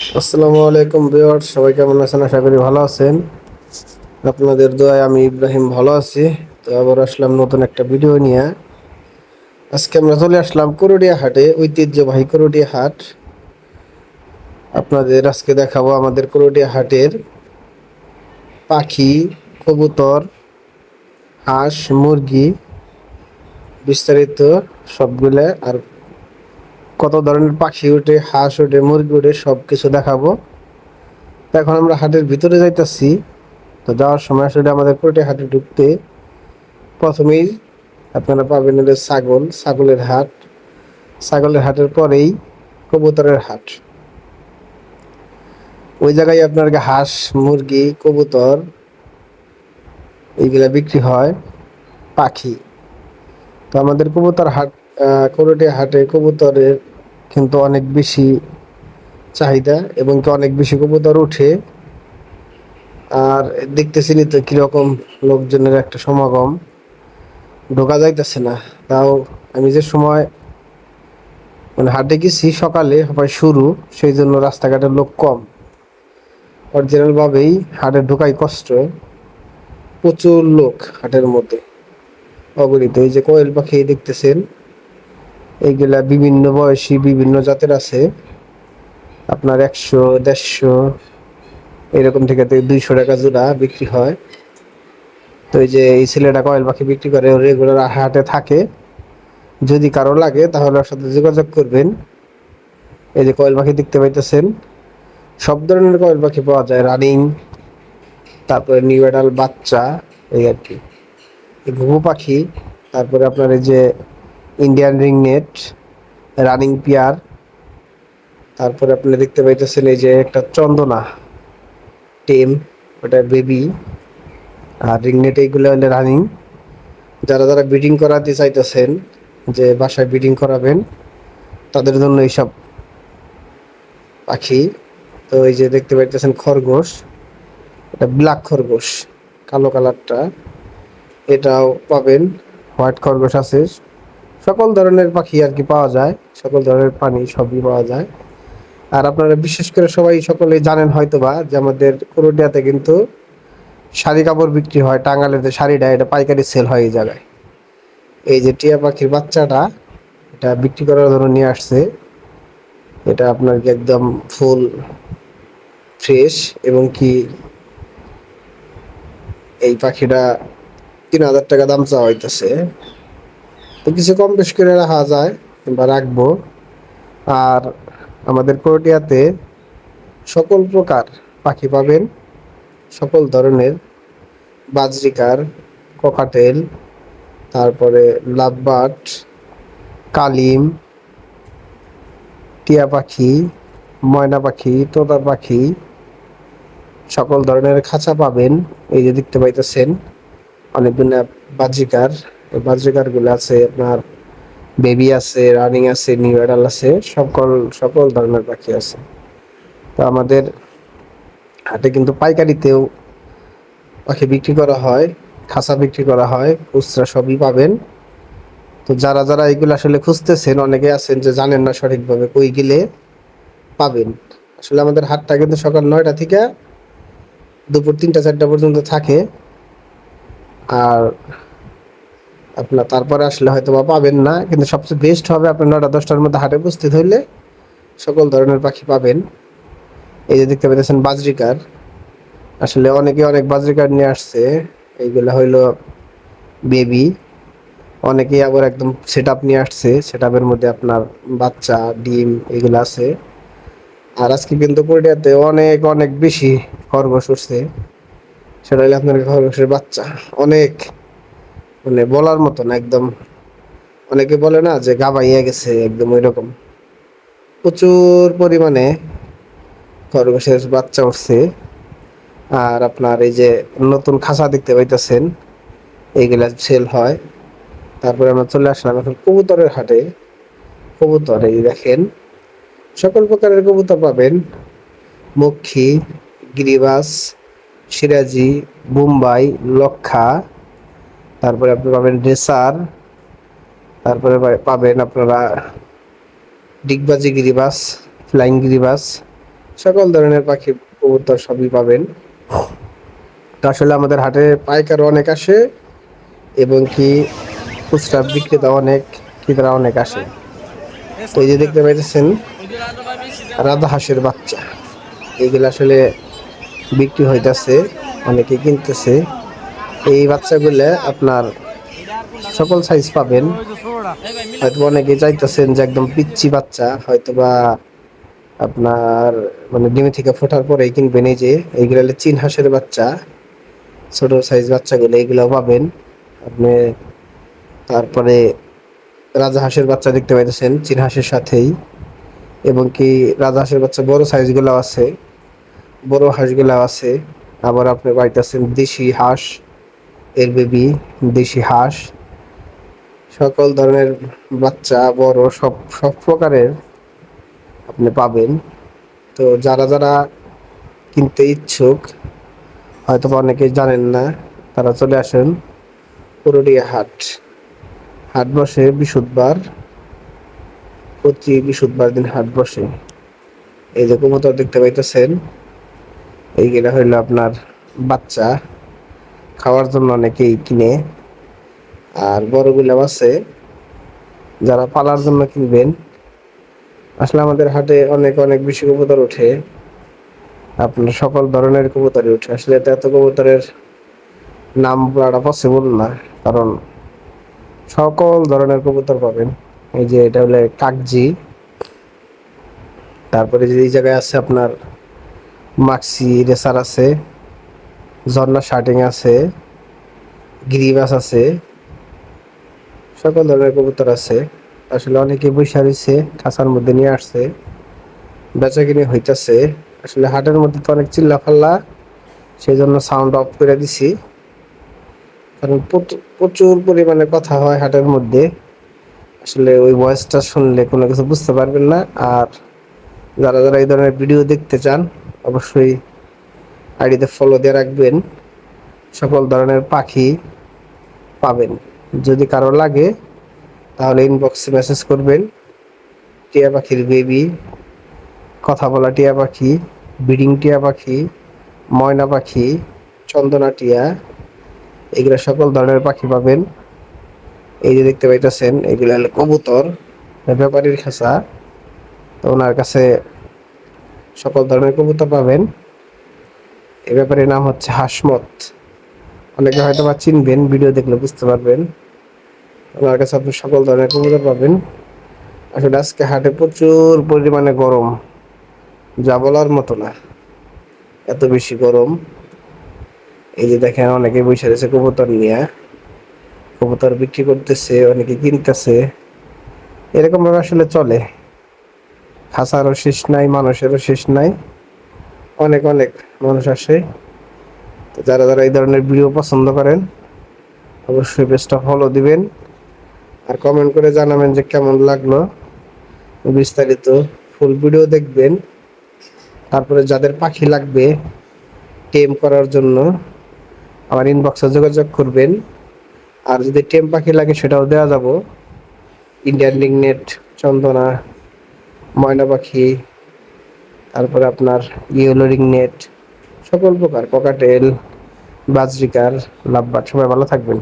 আসসালামু আলাইকুম ভিউয়ার্স, সবাই কেমন আছেন? আশা করি ভালো আছেন। আপনাদের দোয়ায় আমি ইব্রাহিম ভালো আছি। তো আবার আসলাম নতুন একটা ভিডিও নিয়ে। আজকে আমরা চলে আসলাম করুডিয়া হাটে, ঐতিহ্যবাহী করুডিয়া হাট। আপনাদের আজকে দেখাবো আমাদের করুডিয়া হাটের পাখি, কবুতর, হাঁস, মুরগি বিস্তারিত সবগুলা আর কত ধরনের পাখি উঠে, হাঁস উঠে, মুরগি উঠে সব কিছু দেখাবো। তো এখন আমরা হাটের ভিতরে যাইতাছি। তো যাওয়ার সময় আসলে আমাদের কোটে হাটে ঢুকতে প্রথমেই আপনারা পাবেন হলো ছাগল, ছাগলের হাট। ছাগলের হাটের পরেই কবুতরের হাট। ওই জায়গায় আপনার হাঁস, মুরগি, কবুতর, এইগুলা বিক্রি হয় পাখি। তো আমাদের কবুতর হাট করটে হাটে কবুতরের কিন্তু অনেক বেশি চাহিদা এবং কি অনেক বেশি কবুতর উঠে। আর দেখতেছিনি তো কীরকম লোকজনের একটা সমাগম। ঢোকা যাইতেছে না। তাও আমি যে সময় মানে হাটে গেছি সকালে হয় শুরু, সেই জন্য রাস্তাঘাটের লোক কম। অরিজিনাল ভাবেই হাটে ঢোকাই কষ্ট। প্রচুর লোক হাটের মধ্যে। অগণিত। এই যে কোয়েল পাখি দেখতেছেন এইগুলা বিভিন্ন বয়সী বিভিন্ন জাতের আছে। আপনার একশো, দেড়শো, এরকম থেকে দুইশো টাকা জোড়া বিক্রি হয়। তো এই যে এই ছেলেটা কয়েল পাখি বিক্রি করে রেগুলার হাটে থাকে। যদি কারও লাগে, তাহলে ওর সাথে যোগাযোগ করবেন। এই যে কয়েল পাখি দেখতে পাইতেছেন। সব ধরনের কয়েল পাখি পাওয়া যায়। রানিং, তারপরে নিউ এডাল বাচ্চা, এই আর কি। ঘুঘু পাখি, তারপরে আপনার এই যে Indian ring net running pier তারপরে আপনি দেখতে পাইতেছেন এই যে একটা চন্দনা, টেম, ওটা বেবি আর রিং নেট এইগুলো হলে রানিং যারা যারা ব্রিডিং করাতে চাইতেছেন, যে বাসায় ব্রিডিং করাবেন, তাদের জন্য এইসব পাখি। তো এই যে দেখতে পাইতেছেন খরগোশ, এটা ব্ল্যাক খরগোশ, কালো কালারটা। এটাও পাবেন হোয়াইট খরগোশ আছে। সকল ধরনের পাখি আর কি পাওয়া যায়, সকল ধরনের পানি সবই পাওয়া যায়। আর আপনারা বিশেষ করে সবাই সকলে জানেন হয়তো বা যে আমাদের করুটিয়াতে কিন্তু শাড়ি কাপড় বিক্রি হয় টাঙ্গালের যে শাড়িটা এটা পাইকারি সেল হয় এই জায়গায়। এই যে টিয়া পাখির বাচ্চাটা, এটা বিক্রি করার জন্য নিয়ে আসছে। এটা আপনার কি একদম ফুল, ফ্রেশ এবং কি এই পাখিটা তিন হাজার টাকা দাম চাওয়া হইতেছে। তো কিছু কম বেশ করে রাখা যায় বা রাখব। আর আমাদের কোরটিয়াতে সকল প্রকার পাখি পাবেন, সকল ধরনের বাজরিকার, ককাটেল, তারপরে লাভবাট কালিম, টিয়া পাখি, ময়না পাখি তোতা পাখি, সকল ধরনের খাঁচা পাবেন। এই যে দেখতে পাইতেছেন, অনেকগুলো বাজিকার এই বাজিকারগুলো আছে, আপনার বেবি আছে, রানিং আছে, নিউ অ্যাডাল আছে, সকল সকল ধরনের পাখি আছে। তো আমাদের হাটে কিন্তু পাইকারিতেও পাখি বিক্রি করা হয় খাঁচা বিক্রি করা হয়, খুচরা সবই পাবেন। তো যারা যারা এগুলো আসলে খুঁজতেছেন, অনেকে আছেন যে জানেন না সঠিকভাবে কই গেলে পাবেন। আসলে আমাদের হাটটা কিন্তু সকাল নয়টা থেকে দুপুর তিনটা, চারটা পর্যন্ত থাকে। আর আপনার তারপরে আসলে হয়তো বা পাবেন না, কিন্তু সবচেয়ে বেস্ট হবে আপনার নটা দশটার মধ্যে হাটে উপস্থিত হইলে সকল ধরনের পাখি পাবেন। এই যে দেখতে পাচ্ছেন বাজরিকার। আসলে অনেকে অনেক বাজরিকার নিয়ে আসছে, এইগুলো হইল বেবি অনেকেই আবার একদম সেট আপ নিয়ে আসছে সেট আপের মধ্যে আপনার বাচ্চা, ডিম এগুলো আছে। আর আজকে কিন্তু কোরিয়াতে অনেক অনেক বেশি খরগোশ উঠছে। সেটা হলে আপনার খরগোশের বাচ্চা। অনেক মানে বলার মতন একদম। অনেকে বলে না যে গাবাইয়া গেছে, একদম ওই রকম প্রচুর পরিমাণে খরগোশের বাচ্চা উঠছে। আর আপনার এই যে নতুন খাঁচা দেখতে পাইতেছেন, এইগুলা সেল হয়। তারপরে আমরা চলে আসলাম এখন কবুতরের হাটে। কবুতর এই দেখেন, সকল প্রকারের কবুতর পাবেন। মক্ষী, গিরিবাস, সিরাজি, মুম্বাই, লক্ষা তারপরে আপনি পাবেন ড্রেসার তারপরে পাবেন আপনারা ডিগবাজি গিরিবাস, ফ্লাইং গিরিবাস, সকল ধরনের পাখি, কবুতর সবই পাবেন। তো আসলে আমাদের হাটে পাইকার অনেক আসে, এবং কি খুচরা বিক্রেতা অনেক, ক্রেতারা অনেক আসে। তো এই যে দেখতে পাইতেছেন, রাধা হাঁসের বাচ্চা। এইগুলো আসলে বিক্রি হইতাছে, অনেকে কিনতেছে। এই বাচ্চাগুলো আপনার সকল সাইজ পাবেন। হয়তো অনেকে চাইতেছেন যে একদম পিচ্ছি বাচ্চা হয়তো বা আপনার মানে ডিমি থেকে ফোটার পরেই কিনবেন এই যে, এইগুলো হলো চীন হাঁসের বাচ্চা। ছোট সাইজ বাচ্চাগুলো এইগুলো পাবেন। আপনি তারপরে রাজা হাঁসের বাচ্চা দেখতে পাইতেছেন, চীন হাঁসের সাথেই। এবং কি রাজা হাঁসের বাচ্চা বড় সাইজগুলো আছে, বড় হাঁসগুলো আছে। আবার আপনি পাইতেছেন দেশি হাঁস। এর বেবি, দেশি হাঁস, সকল ধরনের বাচ্চা, বড়, সব সব প্রকারের আপনি পাবেন। তো যারা যারা কিনতে ইচ্ছুক হয়তো অনেকে জানেন না, তারা চলে আসেন পুরুলিয়া হাট। হাট বসে বৃহস্পতিবার প্রতি বৃহস্পতিবার দিন হাট বসে। এই যে কবুতর দেখতে পাইতেছেন, এইগুলা হইল আপনার বাচ্চা। খাওয়ার জন্য অনেকেই কিনে। আর বড়গুলো আছে, যারা পালার জন্য কিনবেন। আসলে আমাদের হাটে অনেক অনেক বেশি কবুতর ওঠে। আপনার সকল ধরনের কবুতরই ওঠে। আসলে এত এত কবুতরের নাম বলাটা পসিবল না, কারণ সকল ধরনের কবুতর পাবেন। এই যে এটা হলে কাকজি। তারপরে যে এই জায়গায় আছে আপনার মাক্সি, রেসার আছে। ঝর্ণা শার্টিং আছে, গিরিবাস আছে, সকল ধরনের কবুতর আছে। আসলে অনেকে বৈশা রয়েছে, খাঁচার মধ্যে নিয়ে আসছে বেচা কিনে হইতাছে। আসলে হাটের মধ্যে তো অনেক চিল্লা ফাল্লা সেই জন্য সাউন্ড অফ করে দিছি। কারণ প্রচুর- প্রচুর পরিমাণে কথা হয় হাটের মধ্যে। আসলে ওই ভয়েসটা শুনলে কোনো কিছু বুঝতে পারবেন না। আর যারা যারা এই ধরনের ভিডিও দেখতে চান, অবশ্যই আইডিতে ফলো দিয়ে রাখবেন। সকল ধরনের পাখি পাবেন। যদি কারও লাগে, তাহলে ইনবক্সে মেসেজ করবেন। টিয়া পাখির বেবি কথা বলা টিয়া পাখি ব্রিডিং টিয়া পাখি, ময়না পাখি, চন্দনা টিয়া, এগুলো সকল ধরনের পাখি পাবেন। এই যে দেখতে পাইতেছেন, এগুলো হলো কবুতর, ব্যাপারীর খাঁচা। তো ওনার কাছে সকল ধরনের কবুতর পাবেন। এ ব্যাপারে নাম হচ্ছে হাসমত। অনেকে হয়তো বা চিনবেন, ভিডিও দেখলে বুঝতে পারবেন। ওনার কাছে আপনি সকল ধরনের কবুতর পাবেন। আসলে আজকে হাটে প্রচুর পরিমাণে গরম। যা বলার মতো না। এত বেশি গরম। এই যে দেখেন, অনেকে বসে রয়েছে কবুতর নিয়ে। কবুতর বিক্রি করতেছে, অনেকে কিনতেছে। এরকম ভাবে আসলে চলে। খাসারও শেষ নাই, মানুষেরও শেষ নাই। অনেক অনেক মানুষ আসে। তো যারা যারা এই ধরনের ভিডিও পছন্দ করেন, অবশ্যই পেজটা ফলো দিবেন। আর কমেন্ট করে জানাবেন যে কেমন লাগল। বিস্তারিত ফুল ভিডিও দেখবেন। তারপরে যাদের পাখি লাগবে টেম করার জন্য আমার ইনবক্সে যোগাযোগ করবেন। আর যদি টেম পাখি লাগে, সেটাও দেওয়া যাব। ইন্ডিয়ান লিগনেট চন্দনা, ময়না পাখি তারপরে আপনার ইয়েলোরিং নেট সকল প্রকার ককাটেল বাজরিকার লাভবার সবাই ভালো থাকবেন।